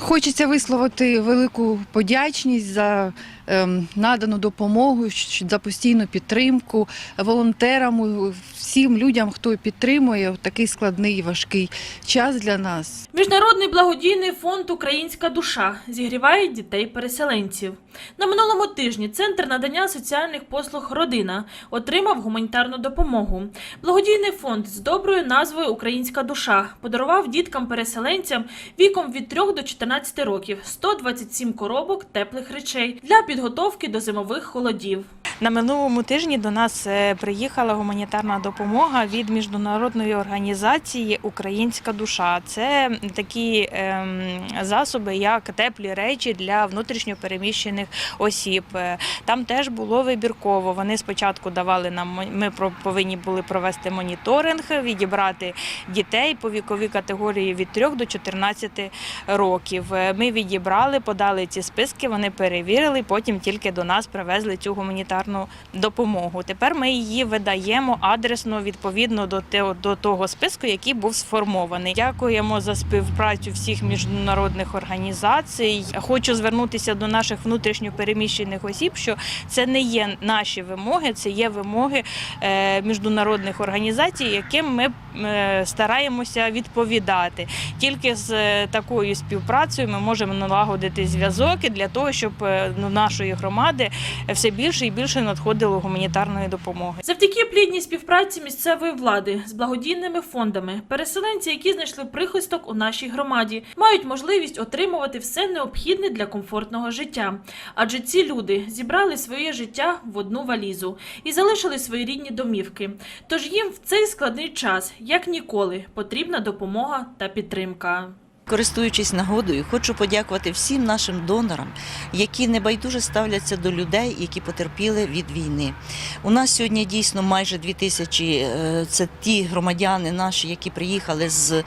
Хочеться висловити велику подячність за ем, надану допомогу, за постійну підтримку волонтерам, всім людям, хто підтримує такий складний і важкий час для нас. Міжнародний благодійний фонд Українська душа зігріває дітей-переселенців. На минулому тижні центр надання соціальних послуг Родина отримав гуманітарну допомогу. Благодійний фонд з доброю назвою Українська душа подарував діткам-переселенцям віком від 3 до 14 років 127 коробок теплих речей для підготовки до зимових холодів. На минулому тижні до нас е, приїхала гуманітарна допомога від міжнародної організації Українська душа. Це такі ем, засоби, як теплі речі для внутрішньопереміщених осіб. Е, Там теж було вибірково. Вони спочатку давали нам ми повинні були провести моніторинг, відібрати дітей по віковій категорії від 3 до 14 років. Е, Ми відібрали, подали ці списки, вони перевірили, потім тільки до нас привезли цю гуманітарну допомогу. Тепер ми її видаємо адресно відповідно до до того списку, який був сформований. Дякуємо за співпрацю всіх міжнародних організацій. Хочу звернутися до наших внутрішньо переміщених осіб, що це не є наші вимоги, це є вимоги е, міжнародних організацій, яким ми е, стараємося відповідати. Тільки з е, такою співпрацею ми можемо налагодити зв'язок для того, щоб е, нашої громади все більше і більше надходило гуманітарної допомоги. Завдяки плідній співпраці місцевої влади з благодійними фондами, переселенці, які знайшли прихисток у нашій громаді, мають можливість отримувати все необхідне для комфортного життя. Адже ці люди зібрали своє життя в одну валізу і залишили свої рідні домівки. Тож їм в цей складний час, як ніколи, потрібна допомога та підтримка. Користуючись нагодою, хочу подякувати всім нашим донорам, які небайдуже ставляться до людей, які потерпіли від війни. У нас сьогодні дійсно майже дві тисячі е, це ті громадяни наші, які приїхали з е,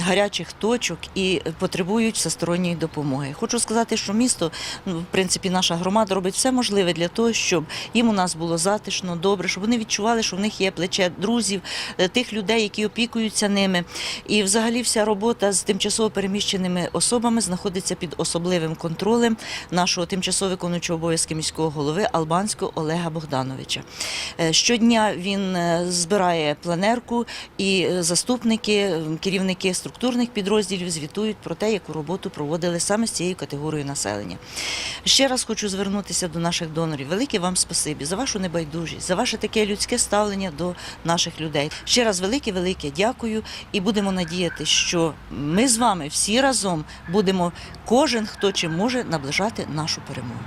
гарячих точок і потребують всесторонньої допомоги. Хочу сказати, що місто, ну, в принципі, наша громада робить все можливе для того, щоб їм у нас було затишно, добре, щоб вони відчували, що в них є плече друзів, е, тих людей, які опікуються ними. І взагалі вся робота з тимчасово переміщеними особами знаходиться під особливим контролем нашого тимчасово виконуючого обов'язки міського голови Албанського Олега Богдановича. Е, Щодня він е, збирає планерку, і е, заступники, керівники структурних підрозділів звітують про те, яку роботу проводили саме з цією категорією населення. Ще раз хочу звернутися до наших донорів. Велике вам спасибі за вашу небайдужість, за ваше таке людське ставлення до наших людей. Ще раз велике, велике дякую і будемо надіяти, що ми з вами всі разом будемо кожен, хто чим може наближати нашу перемогу.